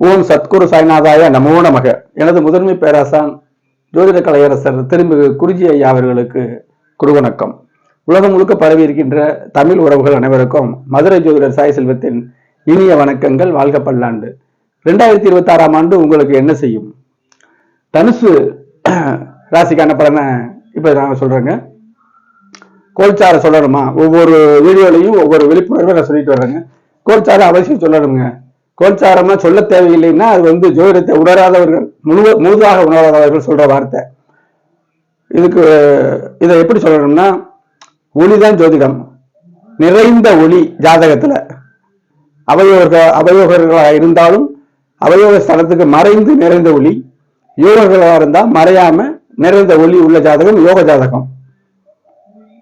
ஓம் சத்குரு சாய்நாதாய நமோ நமக. எனது முதன்மை பேராசான் ஜோதிட கலையரசர் திரும்பி குருஜி ஐயா அவர்களுக்கு குருவணக்கம். உலகம் முழுக்க பரவி இருக்கின்ற தமிழ் உறவுகள் அனைவருக்கும் மதுரை ஜோதிடர் சாய் செல்வத்தின் இனிய வணக்கங்கள் வாழ்க பல்லாண்டு. ரெண்டாயிரத்தி இருபத்தி ஆறாம் ஆண்டு உங்களுக்கு என்ன செய்யும்? தனுசு ராசிக்கான பலனை இப்ப நான் சொல்றேங்க. கோல்சார சொல்லணுமா? ஒவ்வொரு வீடியோலையும் ஒவ்வொரு விழிப்புணர்வை நான் சொல்லிட்டு வர்றேங்க. கோல்சாரம் அவசியம் சொல்லணுங்க. கோச்சாரமா சொல்ல தேவையில்லைன்னா அது வந்து ஜோதிடத்தை உணராதவர்கள் முழு முழுதாக உணராதவர்கள் சொல்ற வார்த்தை. இதுக்கு இதை எப்படி சொல்லணும்னா ஒளிதான் ஜோதிடம். நிறைந்த ஒளி ஜாதகத்துல. அவயோக அவயோகர்களாக இருந்தாலும் அவயோக ஸ்தலத்துக்கு மறைந்து நிறைந்த ஒளி யோகர்களாக இருந்தா மறையாம நிறைந்த ஒளி உள்ள ஜாதகம் யோக ஜாதகம்.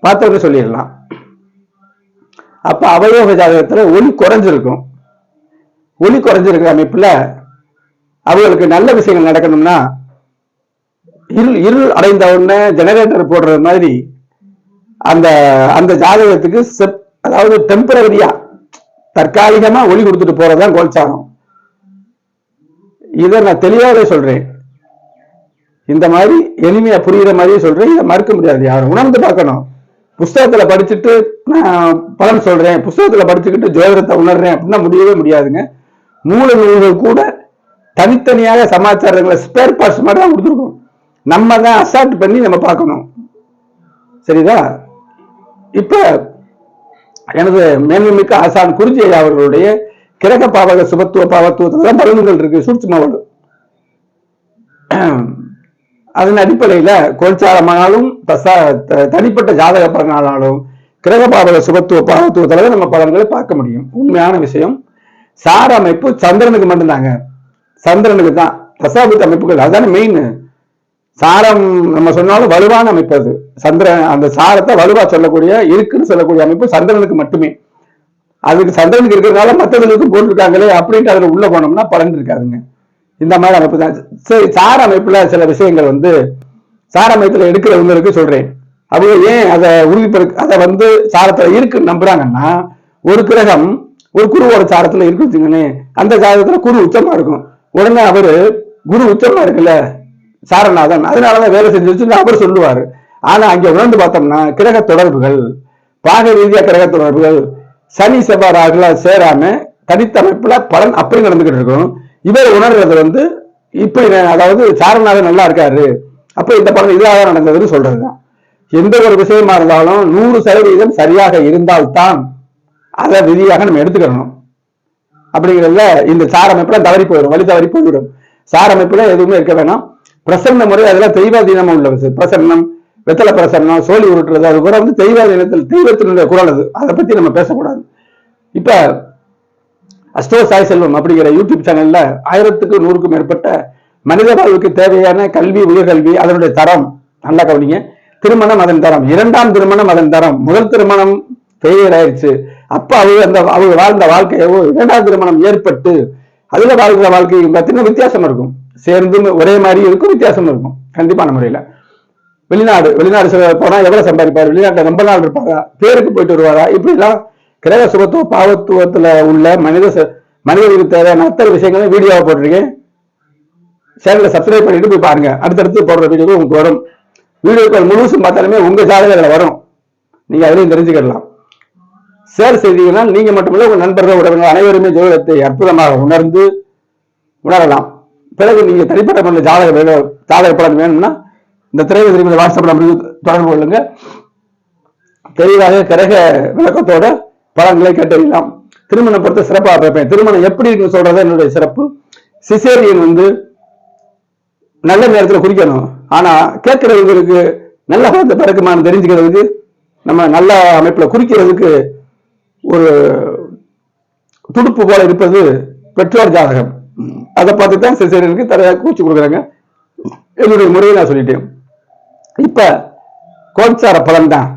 பார்த்தவங்க சொல்லிடலாம். அப்ப அவயோக ஜாதகத்துல ஒளி குறைஞ்சிருக்கும். ஒளி குறைஞ்சிருக்கிற அமைப்புல அவங்களுக்கு நல்ல விஷயங்கள் நடக்கணும்னா இருள் இருள் அடைந்த உடனே ஜெனரேட்டர் போடுறது மாதிரி அந்த அந்த ஜாதகத்துக்கு செப் அதாவது டெம்பரரியா தற்காலிகமா ஒளி கொடுத்துட்டு போறதுதான் கோல்சாரம் இதை நான் தெளிவாகவே சொல்றேன். இந்த மாதிரி எளிமையா புரியுற மாதிரியே சொல்றேன். இதை மறுக்க முடியாது. யாரும் உணர்ந்து பார்க்கணும். புஸ்தகத்துல படிச்சுட்டு நான் பலன் சொல்றேன். புஸ்தகத்துல படிச்சுக்கிட்டு ஜோதிடத்தை உணர்றேன் அப்படின்னா முடியவே முடியாதுங்க. மூல நூல்கள் கூட தனித்தனியாக சமாச்சாரங்களை ஸ்பேர் பார்ட்ஸ் மாதிரி தான் கொடுத்துருக்கோம். நம்ம தான் அசால்ட் பண்ணி நம்ம பார்க்கணும். சரிதா? இப்ப எனது மேன்மைமிக்க ஆசான் குறிஞ்சி அவர்களுடைய கிரக பாவக சுபத்துவ பாவத்துவத்துல தான் பலன்கள் இருக்கு சூட்சுமவடு அதன் அடிப்படையில கோல்சாரமானாலும் தசா த- தனிப்பட்ட ஜாதக பலனாலும் கிரக பாவக சுபத்துவ பாவத்துவத்துல தான் நம்ம பலன்களை பார்க்க முடியும். உண்மையான விஷயம். சார அமைப்பு சந்திரனுக்கு மட்டும்தாங்க. சந்திரனுக்கு தான். தசாபுத்த அமைப்புகள் அதுதான் மெயின் சாரம் நம்ம சொன்னாலும் வலுவான அமைப்பு அது. சந்திரன் அந்த சாரத்தை வலுவா சொல்லக்கூடிய இருக்குன்னு சொல்லக்கூடிய அமைப்பு சந்திரனுக்கு மட்டுமே. அதுக்கு சந்திரனுக்கு இருக்கிறதுனால மற்றவர்களுக்கும் போட்டிருக்காங்களே அப்படின்ட்டு அதுல உள்ள போனோம்னா பலன் இருக்காதுங்க. இந்த மாதிரி அமைப்பு தான். சரி சார அமைப்புல சில விஷயங்கள் வந்து சார அமைப்புல எடுக்கிறவங்களுக்கு சொல்றேன். அவங்க ஏன் அதை உறுதிப்படுத்த அதை வந்து சாரத்துல இருக்குன்னு நம்புறாங்கன்னா ஒரு கிரகம் ஒரு குருவோட சாரத்துல இருக்குன்னு வச்சுக்கோங்களேன் அந்த ஜாதகத்துல குரு உச்சமா இருக்கும். உடனே அவரு குரு உச்சமா இருக்குல்ல சாரநாதன் அதனாலதான் வேலை செஞ்சு வச்சு அவர் சொல்லுவாரு. ஆனா அங்க உணர்ந்து பார்த்தோம்னா கிரக தொடர்புகள் பாக ரீதியா கிரக தொடர்புகள் சனி செவ்வாய் ராகுல சேராம தனித்தமைப்புல பலன் அப்படி நடந்துகிட்டு இருக்கும். இவர் உணர்றது வந்து இப்ப அதாவது சாரநாதன் நல்லா இருக்காரு. அப்ப இந்த பலன் இதாக நடந்ததுன்னு சொல்றதுதான். எந்த ஒரு விஷயமா இருந்தாலும் நூறு சதவீதம் சரியாக இருந்தால்தான் அதை விதியாக நம்ம எடுத்துக்கணும் அப்படிங்கிறதுல இந்த சார அமைப்புல தவறி போயிடும் வழி தவறி போய்விடும். சார அமைப்புல எதுவுமே இருக்க வேணாம். பிரசன்ன முறை அதெல்லாம் தெய்வாதீனமா உள்ள பிரசன்னம் வெத்தலை பிரசன்னம் சோழி உருட்டுறது அது கூட வந்து தெய்வாதீனத்தில் தெய்வத்தினுடைய குரல் அது. அதை பத்தி நம்ம பேசக்கூடாது. இப்ப அஸ்தோ சாய் செல்வம் அப்படிங்கிற யூடியூப் சேனல்ல ஆயிரத்துக்கு நூறுக்கும் மேற்பட்ட மனித வாழ்வுக்கு தேவையான கல்வி உயர்கல்வி அதனுடைய தரம் நல்லா கவனிங்க. திருமணம் அதன் தரம். இரண்டாம் திருமணம் அதன் தரம். முதல் திருமணம் ஃபெயிலியர் ஆயிடுச்சு அப்ப அவங்க அந்த அவங்க வாழ்ந்த வாழ்க்கையோ இரண்டாவது திருமணம் ஏற்பட்டு அதுல வாழ்கிற வாழ்க்கை பார்த்தீங்கன்னா வித்தியாசம் இருக்கும். சேர்ந்து ஒரே மாதிரி இருக்கும் வித்தியாசம் இருக்கும். கண்டிப்பான முறையில. வெளிநாடு வெளிநாடு போனா எவ்வளவு சம்பாதிப்பாரு? வெளிநாட்டுல ரொம்ப நாள் இருப்பாரா? பேருக்கு போயிட்டு வருவாரா? இப்படிலாம் கிரக சுகத்துவ பாவத்துவத்துல உள்ள மனித ச- மனிதர்களுக்கு தேவையான அத்தனை விஷயங்களும் வீடியோவை போட்டிருக்கேன். சேனலை சப்ஸ்கிரைப் பண்ணிட்டு போய் பாருங்க. அடுத்தடுத்து போடுற வீடியோ உங்களுக்கு வரும். வீடியோக்கள் முழுசும் பார்த்தாலுமே உங்க ஜாதகத்துல வரும். நீங்க அதுலயும் தெரிஞ்சுக்கலாம் ஷேர் செய்தீங்கன்னா நீங்க மட்டுமல்ல உங்க நண்பர்கள் உடனே அனைவருமே ஜோதிடத்தை அற்புதமாக உணர்ந்து உணரலாம். பிறகு நீங்க தனிப்பட்ட முறையில் ஜாதக ஜாதக பலன் வேணும்னா இந்த திரையை திரும்பி வாட்ஸ்அப் நம்பருக்கு தொடர்பு கொள்ளுங்க. தெளிவாக கிரக விளக்கத்தோட பலன்களை கேட்டறியலாம். திருமணம் பொறுத்த சிறப்பாக பார்ப்பேன். திருமணம் எப்படி சொல்றது? என்னுடைய சிறப்பு. சிசேரியன் வந்து நல்ல நேரத்தில் குறிக்கணும் ஆனா கேட்கிறவங்களுக்கு நல்ல பார்த்து பிறக்குமான்னு தெரிஞ்சுக்கிறதுக்கு நம்ம நல்ல அமைப்புல குறிக்கிறதுக்கு ஒரு துடுப்பு போல இருப்பது பெற்றோர் ஜாதகம். அதை பார்த்து தான் சிசேரியனுக்கு தரையாக கூச்சி கொடுக்குறாங்க. என்னுடைய முறையை நான் சொல்லிட்டேன். இப்ப கோச்சார பலன் தான்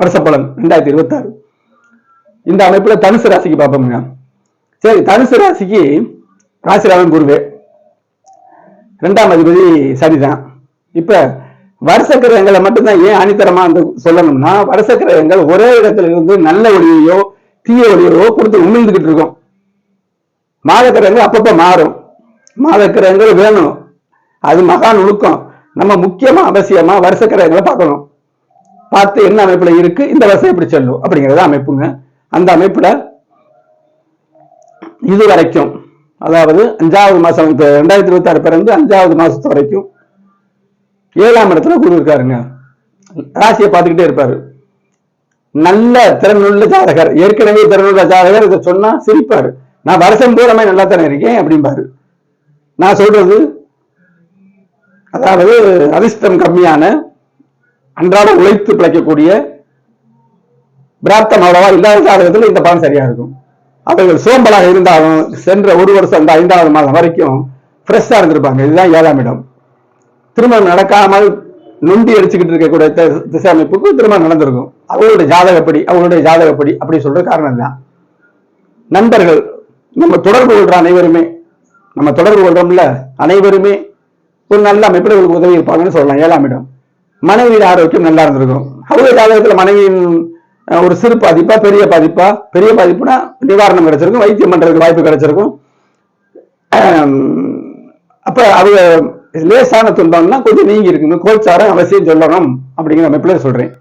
வருஷ பலன் ரெண்டாயிரத்தி இருபத்தாறு. இந்த அமைப்புல தனுசு ராசிக்கு பார்ப்போம்ங்க. சரி தனுசு ராசிக்கு ராசிராமன் குருவே. ரெண்டாம் அதிபதி சனிதான். இப்போ வருஷ கிரகங்களை மட்டும்தான் ஏன் அணித்தரமா வந்து சொல்லணும்னா வருஷ கிரகங்கள் ஒரே இடத்துல இருந்து நல்ல ஒளியையோ தீய ஒளியையோ கொடுத்து உமிழ்ந்துகிட்டு இருக்கும். மாதக்கிரகங்கள் அப்பப்ப மாறும். மாதக்கிரகங்கள் வேணும். அது மகான் நுணுக்கம் நம்ம முக்கியமா அவசியமா வருஷக்கிரகங்களை பார்க்கணும். பார்த்து என்ன அமைப்புல இருக்கு? இந்த வருஷம் எப்படி செல்லும்? அப்படிங்கிறத அமைப்புங்க. அந்த அமைப்புல இது வரைக்கும். அதாவது அஞ்சாவது மாசம் இப்ப ரெண்டாயிரத்தி இருபத்தி ஆறு பிறந்து அஞ்சாவது மாசத்து வரைக்கும் ஏழாம் இடத்துல குரு இருக்காருங்க ராசியை பார்த்துக்கிட்டே இருப்பாரு. நல்ல திறனுள்ள ஜாதகர். ஏற்கனவே திறனுள்ள ஜாதகர் இதை சொன்னா சிரிப்பாரு. நான் வருஷம் பூரமே நல்லா தானே இருக்கேன் அப்படிம்பாரு. நான் சொல்றது அதாவது அதிர்ஷ்டம் கம்மியான அன்றாட உழைத்து பிழைக்கக்கூடிய பிராப்தம் அவ்வளவா இல்லாத ஜாதகத்துல இந்த பலன் சரியா இருக்கும். அவர்கள் சோம்பலாக இருந்தாலும் சென்ற ஒரு வருஷம் அந்த ஐந்தாவது மாதம் வரைக்கும் ஃப்ரெஷ்ஷா இருந்திருப்பாங்க. இதுதான் ஏழாம் இடம். திருமணம் நடக்காமல் நொண்டி அடிச்சுக்கிட்டு இருக்கக்கூடிய திசை அமைப்புக்கு திருமணம் நடந்திருக்கும். அவங்களுடைய ஜாதகப்படி அவங்களுடைய ஜாதகப்படி அப்படி சொல்ற காரணம் தான் நண்பர்கள் நம்ம தொடர்பு கொள்ற அனைவருமே நம்ம தொடர்பு கொள்றோம்ல அனைவருமே ஒரு நல்ல அமைப்பில் உதவி இருப்பாங்கன்னு சொல்லலாம் ஏழாம் இடம். மனைவியின் ஆரோக்கியம் நல்லா இருந்திருக்கும். அவங்க ஜாதகத்துல மனைவியின் ஒரு சிறு பாதிப்பா பெரிய பாதிப்பா பெரிய பாதிப்புனா நிவாரணம் கிடைச்சிருக்கும் வைத்தியம் பண்றதுக்கு வாய்ப்பு கிடைச்சிருக்கும். அப்ப அவங்க லேசான துன்பம்னா கொஞ்சம் நீங்கி இருக்கணும். கோச்சாரம் அவசியம் சொல்லணும் அப்படிங்கிற அமைப்புல சொல்றேன்.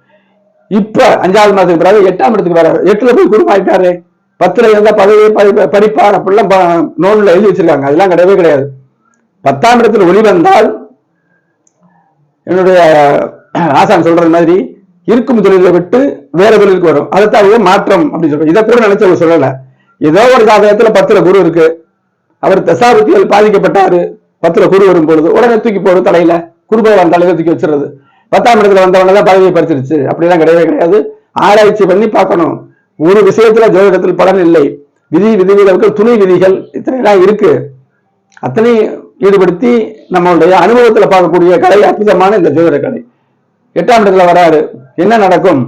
இப்ப அஞ்சாவது மாதத்துக்கு பிறகு எட்டாம் இடத்துக்கு வர எட்டுல போய் குருமாயிட்டாரு பத்துல இருந்தா பதவி படிப்பார் அப்படிலாம் ப- நோன்ல எழுதி வச்சிருக்காங்க. அதெல்லாம் கிடையவே கிடையாது. பத்தாம் இடத்துல ஒளி வந்தால் என்னுடைய ஆசான் சொல்றது மாதிரி இருக்கும் தொழிலை விட்டு வேற தொழிலுக்கு வரும். அதைத்தான் மாற்றம் அப்படின்னு சொல்றோம் இதை கூட நினைச்சவங்க சொல்லல. ஏதோ ஒரு ஜாதகத்துல பத்துல குரு இருக்கு. அவர் தசாபுத்திகள் பாதிக்கப்பட்டாரு. பத்துல குரு வரும் பொழுது உடனே தூக்கி போடும் தலையில. குருபகவான் தலையில தூக்கி வச்சிருது பத்தாம் இடத்துல வந்தவன தான் பதவியை பறிச்சிருச்சு. அப்படிலாம் கிடையவே கிடையாது. ஆராய்ச்சி பண்ணி பார்க்கணும். ஒரு விஷயத்துல ஜோதிடத்தில் பலன் இல்லை. விதி விதிவிலக்கள் துணை விதிகள் இத்தனை இருக்கு. அத்தனை ஈடுபடுத்தி நம்மளுடைய அனுபவத்துல பார்க்கக்கூடிய கலை அற்புதமான இந்த ஜோதிட கலை. எட்டாம் இடத்துல வராரு. என்ன நடக்கும்?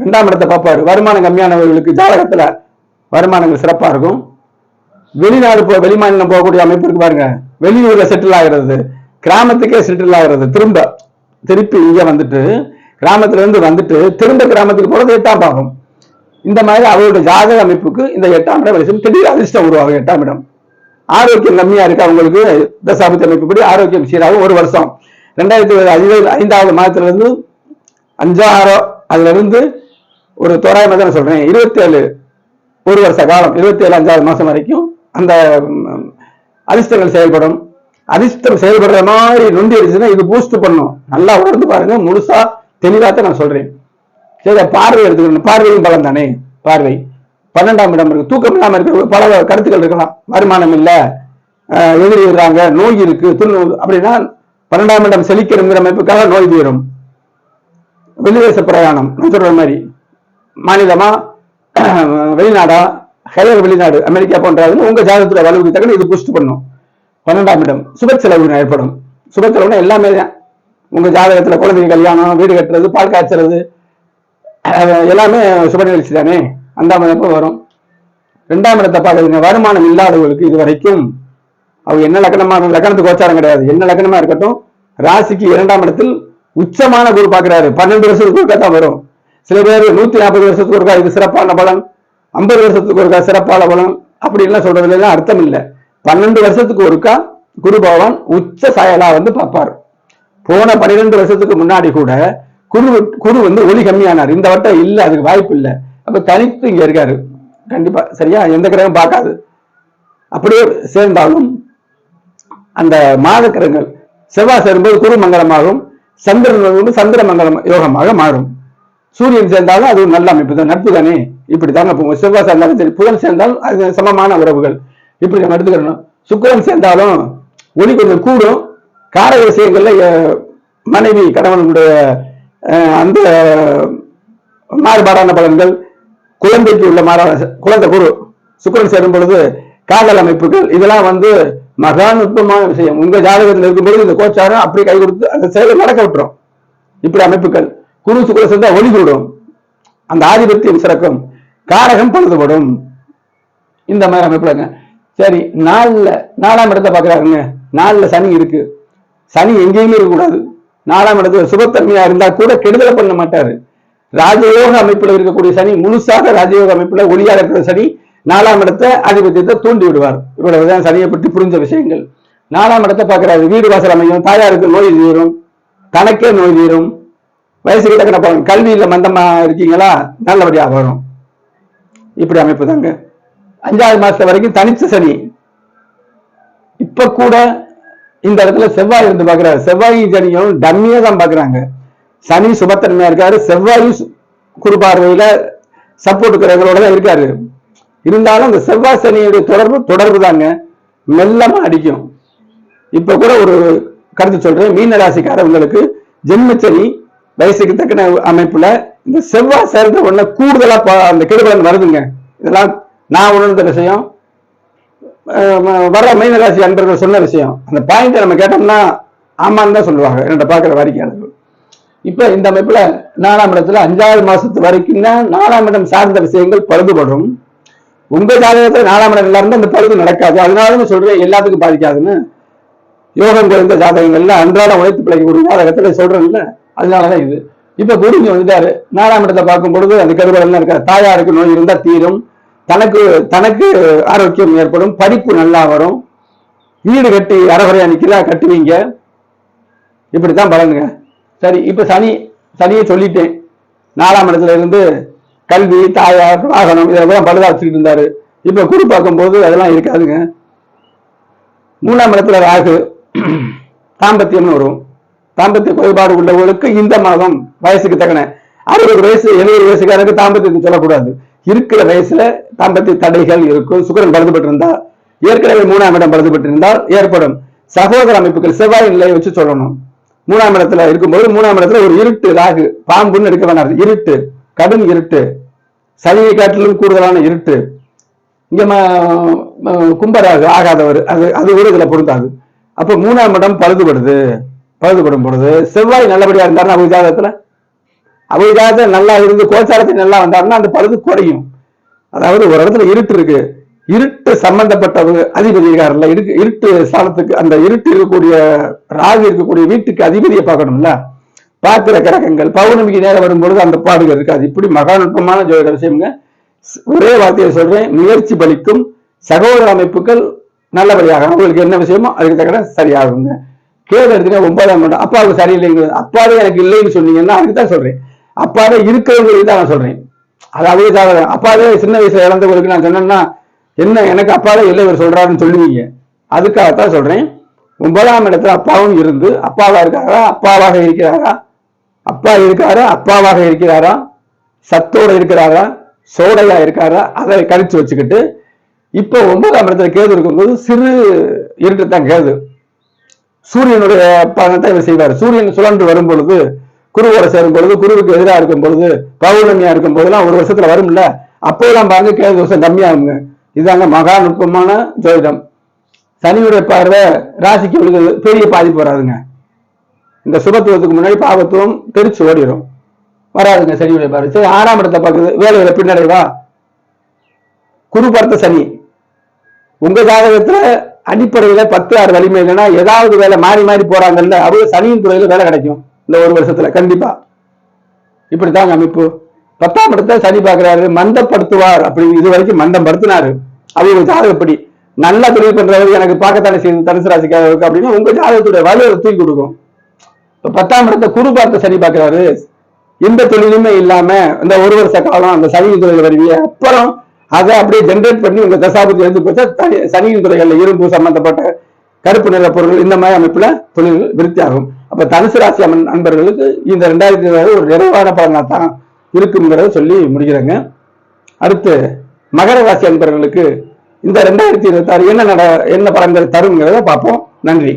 ரெண்டாம் இடத்தை பார்ப்பாரு. வருமானம் கம்மியானவர்களுக்கு ஜாதகத்துல வருமானங்கள் சிறப்பா இருக்கும். வெளிநாடு போ வெளிமாநிலம் போகக்கூடிய அமைப்பு இருக்கு பாருங்க. வெளியூர்ல செட்டில் ஆகிறது கிராமத்துக்கே செட்டில் ஆகிறது திரும்ப திருப்பி இங்க வந்துட்டு கிராமத்துல இருந்து வந்துட்டு திரும்ப கிராமத்துக்கு போறது எட்டாம் பாகம். இந்த மாதிரி அவருடைய ஜாதக அமைப்புக்கு இந்த எட்டாம் இடம் வெளிச்சம் திடீர் அதிர்ஷ்டம் உருவாகும் எட்டாம் இடம். ஆரோக்கியம் கம்மியா இருக்கு அவங்களுக்கு தசாபத்தி அமைப்புப்படி ஆரோக்கியம் சீராகும் ஒரு வருஷம். ரெண்டாயிரத்தி ஐந்து- ஐந்தாவது மாதத்துல இருந்து அஞ்சாறு அதுல இருந்து ஒரு தோராயமா தான் சொல்றேன் இருபத்தி ஏழு ஒரு வருஷ காலம் இருபத்தி ஏழு அஞ்சாவது மாசம் வரைக்கும் அந்த அதிர்ஷ்டங்கள் செயல்படும். அதிர்ஷ்டம் செயல்படுற மாதிரி நொண்டி அடிச்சுன்னா இது பூஸ்ட் பண்ணும். நல்லா உணர்ந்து பாருங்க. முழுசா தெளிவாக தான் நான் சொல்றேன். சரி பார்வை எடுத்துக்கணும். பார்வையும் பலம் தானே? பார்வை. பன்னெண்டாம் இடம் இருக்கு. தூக்கம் இல்லாம இருக்க பல கருத்துக்கள் இருக்கலாம். வருமானம் இல்ல. அஹ், எதிரி நோய் இருக்கு. துணு அப்படின்னா பன்னெண்டாம் இடம் செழிக்கிறங்கிற அமைப்புக்காக நோய் தீரும். வெளிதேச பிரயாணம். நான் சொல்ற மாதிரி. மாநிலமா? வெளிநாடா? ஹையர் வெளிநாடு. அமெரிக்கா போன்ற உங்க ஜாதகத்துல வலுவுக்கு தக்கன இது புஷ்ட் பண்ணும். பன்னெண்டாம் இடம் சுப செலவு ஏற்படும். சுப செலவுனா எல்லாமே தான். உங்க ஜாதகத்துல குழந்தைங்க கல்யாணம் வீடு கட்டுறது பால் காய்ச்சறது எல்லாமே சுப நிகழ்ச்சி தானே? அந்த அமைப்பு வரும்? ரெண்டாம் இடத்தை பார்க்குறீங்க வருமானம் இல்லாதவர்களுக்கு இது வரைக்கும் அவங்க என்ன லக்கணமா லக்கணத்துக்கு கோச்சாரம் கிடையாது. என்ன லக்கணமா இருக்கட்டும்? ராசிக்கு இரண்டாம் இடத்தில் உச்சமான குரு பார்க்கிறாரு. பன்னெண்டு வருஷத்துக்கு ஒருக்கா தான் வரும். சில பேர் நூத்தி நாற்பது வருஷத்துக்கு ஒருக்கா இது சிறப்பான பலன். ஐம்பது வருஷத்துக்கு ஒருக்கா சிறப்பான பலன் அப்படி எல்லாம் சொல்றதுல எல்லாம் அர்த்தம் இல்லை. பன்னெண்டு வருஷத்துக்கு ஒருக்கா குரு பகவான் உச்ச சாயலா வந்து பார்ப்பார். போன பன்னிரெண்டு வருஷத்துக்கு முன்னாடி கூட குரு குரு வந்து ஒளி கம்மியானார். இந்த வட்டம் இல்ல அதுக்கு வாய்ப்பு இல்லை. அப்ப தனித்து இங்க இருக்காரு. கண்டிப்பா சரியா? எந்த கிரகம் பார்க்காது. அப்படியே சேர்ந்தாலும் அந்த மாதக்கிரகங்கள் செவ்வாய் சேரும்போது குரு மங்கலமாகும் சந்திரன் வந்து சந்திர மங்கலம் யோகமாக மாறும். சூரியன் சேர்ந்தாலும் அது ஒரு நல்ல அமைப்பு தான். நட்பு தானே? இப்படி தாங்க செவ்வாய் சேர்ந்தாலும் சரி புதன் சேர்ந்தாலும் அது சமமான உறவுகள். இப்படி நம்ம எடுத்துக்கணும். சுக்கரன் சேர்ந்தாலும் ஒளி கொஞ்சம் கூடும். கார விஷயங்கள்ல மனைவி கணவனுடைய அந்த மாறுபாடான பலன்கள் குழந்தைக்கு உள்ள மாறான குழந்தை குரு சுக்கரன் சேரும் பொழுது காதல் அமைப்புகள் இதெல்லாம் வந்து மகா நுட்பமான விஷயம். உங்க ஜாதகத்தில் இருக்கும்போது இந்த கோச்சாரம் அப்படி கை கொடுத்து அந்த செயலை நடக்க விட்டுரும். இப்படி அமைப்புகள். குரு சுக்கர சேர்ந்தா ஒளி கூடும். அந்த ஆதிபத்தியம் சிறக்கும். காரகம் பொழுதுபடும். இந்த மாதிரி அமைப்புலங்க சரி நாலில் நாலாம் இடத்தை பார்க்குறாருங்க. நாலில் சனி இருக்கு. சனி எங்கேயுமே இருக்கக்கூடாது நாலாம் இடத்துல சுபத்தன்மையா இருந்தா கூட கெடுதலை பண்ண மாட்டாரு. ராஜயோக அமைப்புல இருக்கக்கூடிய சனி முழுசாக ராஜயோக அமைப்புல ஒளியாக இருக்கிற சனி நாலாம் இடத்த ஆதிபத்தியத்தை தூண்டி விடுவார். இவ்வளவுதான் சனியை பற்றி புரிஞ்ச விஷயங்கள். நாலாம் இடத்தை பார்க்கிறாரு. வீடு வாசல் அமையும் தாயாருக்கு நோய் தீரும் தனக்கே நோய் தீரும். வயசுக்கு தக்கன பலன். கல்வியில மந்தமா இருக்கீங்களா? நல்லபடியாக வரும். இப்படி அமைப்பு தாங்க அஞ்சாவது மாசத்து வரைக்கும் தனித்து சனி. இப்ப கூட இந்த இடத்துல செவ்வாய் இருந்து பாக்குறாரு செவ்வாய் சனியும் டம்மியா தான் பாக்குறாங்க சனி சுபத்தன்மையா இருக்காரு. செவ்வாய் குறுபார்வையில சப்போர்ட் இருக்கிறவங்களோட தான் இருக்காரு. இருந்தாலும் அந்த செவ்வாய் சனியுடைய தொடர்பு தொடர்பு தாங்க. மெல்லமா அடிக்கும். இப்ப கூட ஒரு கருத்து சொல்றேன். மீன ராசிக்காரவங்களுக்கு ஜென்மச்சனி வயசுக்கு தக்கன அமைப்புல இந்த செவ்வாய் சேர்ந்த உடனே கூடுதலா அந்த கெடுபலன் வருதுங்க. இதெல்லாம் நான் உணர்ந்த விஷயம். வர்ற வர மீனராசி அன்பர்கள் சொன்ன விஷயம். அந்த பாயிண்ட நம்ம கேட்டோம்னா ஆமான்னு தான் சொல்லுவாங்க. என்னோட பார்க்குற வாடிக்கையாளர்கள் இப்ப இந்த அமைப்புல நாலாம் இடத்துல அஞ்சாவது மாசத்து வரைக்கும் தான் நாலாம் இடம் சார்ந்த விஷயங்கள் பழுதுபடும். உங்க ஜாதகத்துல நாலாம் இடம் இல்லாம அந்த பழுது நடக்காது. அதனாலதான் சொல்றேன் எல்லாத்துக்கும் பாதிக்காதுன்னு. யோகம் குறைந்த ஜாதகங்கள்ல அன்றாட உழைத்து பிழைக்கக்கூடிய ஜாதகத்துல சொல்றேன்ல. அதனாலதான் இது. இப்ப குருங்க வந்துட்டாரு. நாலாம் இடத்தை பார்க்கும் பொழுது அந்த கருவறைலாம் இருக்காரு தாயாருக்கு நோய் இருந்தா தீரும். தனக்கு தனக்கு ஆரோக்கியம் ஏற்படும். படிப்பு நல்லா வரும். வீடு கட்டி அறகுறையா நிக்கிறா கட்டுவீங்க. இப்படித்தான் பலனுங்க. சரி இப்ப சனி சனியை சொல்லிட்டேன். நாலாம் இடத்துல இருந்து கல்வி தாயார் வாகனம் இதெல்லாம் பழுதா வச்சுக்கிட்டு இருந்தாரு. இப்ப குரு பார்க்கும்போது அதெல்லாம் இருக்காதுங்க. மூணாம் இடத்துல ராகு தாம்பத்தியம்னு வரும். தாம்பத்திய குறைபாடு உள்ளவர்களுக்கு இந்த மாதம் வயசுக்கு தக்கன. அறுபது வயசு எழுபது வயசுக்காரருக்கு தாம்பத்தியத்தை சொல்லக்கூடாது. இருக்கிற வயசுல தாம்பத்திய தடைகள் இருக்கும். சுக்கரன் பழுதுபட்டு ஏற்கனவே மூணாம் இடம் பழுதுபட்டிருந்தால் ஏற்படும். சகோதர அமைப்புகள் செவ்வாய் நிலையை வச்சு சொல்லணும். மூணாம் இடத்துல இருக்கும்போது மூணாம் இடத்துல ஒரு இருட்டு ராகு பாம்புன்னு இருக்க வேணாம். இருட்டு கடும் இருட்டு சனியை காட்டிலும் கூடுதலான இருட்டு. இங்க கும்பராகு ஆகாதவர். அது அது கூட இதுல பொருந்தாது. அப்ப மூணாம் இடம் பழுதுபடுது. பழுதுபடும் பொழுது செவ்வாய் நல்லபடியா இருந்தாருன்னா அவங்க ஜாதகத்துல? அவங்க ஜாதகத்துல நல்லா இருந்து கோச்சாரத்தில் நல்லா வந்தாருன்னா அந்த பழுது குறையும். அதாவது ஒரு இடத்துல இருட்டு இருக்கு. இருட்டு சம்பந்தப்பட்டவங்க அதிபதி இருக்காருல்ல இருக்கு இருட்டு ஸ்தானத்துக்கு அந்த இருட்டு இருக்கக்கூடிய ராகு இருக்கக்கூடிய வீட்டுக்கு அதிபதியை பார்க்கணும்ல? பார்க்கிற கிரகங்கள் பௌர்ணமிக்கு நேரம் வரும்பொழுது அந்த பாடுகள் இருக்காது. இப்படி மகாநுட்பமான ஜோதிட விஷயம்ங்க ஒரே வார்த்தையை சொல்றேன் முயற்சி பலிக்கும் சகோதர அமைப்புகள் நல்லபடியாக அவங்களுக்கு என்ன விஷயமோ அதுக்கு தக்கன சரியாகுங்க. கேது எடுத்துக்க ஒன்பதாம் இடம் அப்பாவுக்கு சரியில்லைங்க. அப்பாவே எனக்கு இல்லைன்னு சொன்னீங்கன்னா அதுக்கு தான் சொல்றேன். அப்பாவே இருக்கிறவங்களுக்கு தான் நான் சொல்றேன். அதாவது ஜாதகம் அப்பாவே சின்ன வயசுல இழந்தவங்களுக்கு நான் சொன்னேன்னா என்ன எனக்கு அப்பாவே இல்லை இவர் சொல்றாருன்னு சொல்லுவீங்க. அதுக்காகத்தான் சொல்றேன். ஒன்பதாம் இடத்துல அப்பாவும் இருந்து அப்பாவா இருக்காரா? அப்பாவாக இருக்கிறாரா? அப்பா இருக்காரா? அப்பாவாக இருக்கிறாரா? சத்தோட இருக்கிறாரா? சோடையா இருக்காரா? அதை கழிச்சு வச்சுக்கிட்டு இப்போ ஒன்பதாம் இடத்துல கேது இருக்கும்போது சிறு இருட்டுத்தான் கேது. சூரியனுடைய பலனத்தை இவர் செய்வார். சூரியன் சுழன்று வரும் பொழுது குருவோட சேரும் பொழுது குருவுக்கு எதிராக இருக்கும் பொழுது பௌர்ணமியா இருக்கும் போதெல்லாம் ஒரு வருஷத்துல வரும்ல? அப்போதெல்லாம் பாருங்க கேது தோஷம் கம்மியாகுங்க. இதாங்க மகா நுட்பமான ஜோதிடம். சனியுடைய பார்வை ராசிக்கு விழுது பெரிய பாதிப்பு வராதுங்க. இந்த சுபத்துவத்துக்கு முன்னாடி பாவத்துவம் தெரிச்சு ஓடிடும் வராதுங்க சனியுடைய பார்வை. சரி ஆறாம் இடத்தை பார்க்குது வேலையில பின்னடைவா? குரு பார்த்த சனி. உங்க ஜாதகத்துல அடிப்படையில பத்து ஆறு வலிமை இல்லைன்னா ஏதாவது வேலை மாறி மாறி போறாங்கல்ல அவங்க சனியின் துறையில வேலை கிடைக்கும். இந்த ஒரு வருஷத்துல கண்டிப்பா. இப்படித்தாங்க அமைப்பு. பத்தாம் இடத்த சனி பார்க்கிறாரு மந்தப்படுத்துவார் அப்படி இது வரைக்கும் மந்தம் படுத்தினாரு. அவங்க ஜாதகப்படி நல்ல தொழில் பண்றவர் எனக்கு பார்க்கத்தானே செய்யுது தனுசு ராசிக்காரருக்கு அப்படின்னு உங்க ஜாதகத்துடைய வலுவை தூக்கி கொடுக்கும். இப்ப பத்தாம் இடத்த குரு பார்த்த சனி பார்க்கிறாரு. எந்த தொழிலுமே இல்லாம இந்த ஒரு வருஷ காலம் அந்த சனி துறையில வருவீங்க அப்புறம் அதை அப்படியே ஜென்ரேட் பண்ணி உங்க தசாபதி எழுந்து போச்சா தனி- சனியின் துறைகள்ல இரும்பு சம்பந்தப்பட்ட கருப்பு நிற பொருள் இந்த மாதிரி அமைப்புல தொழில் விருத்தியாகும் அப்ப தனுசு ராசி அம்மன் நண்பர்களுக்கு இந்த ரெண்டாயிரத்தி இருபது ஒரு நிறைவான பலனா தான் இருக்குங்கிறத சொல்லி முடிக்கிறேங்க. அடுத்து மகர ராசி அன்பர்களுக்கு இந்த ரெண்டாயிரத்தி இருபத்தி ஆறு என்ன நட என்ன பலன்கள் தருங்கிறத பார்ப்போம். நன்றி.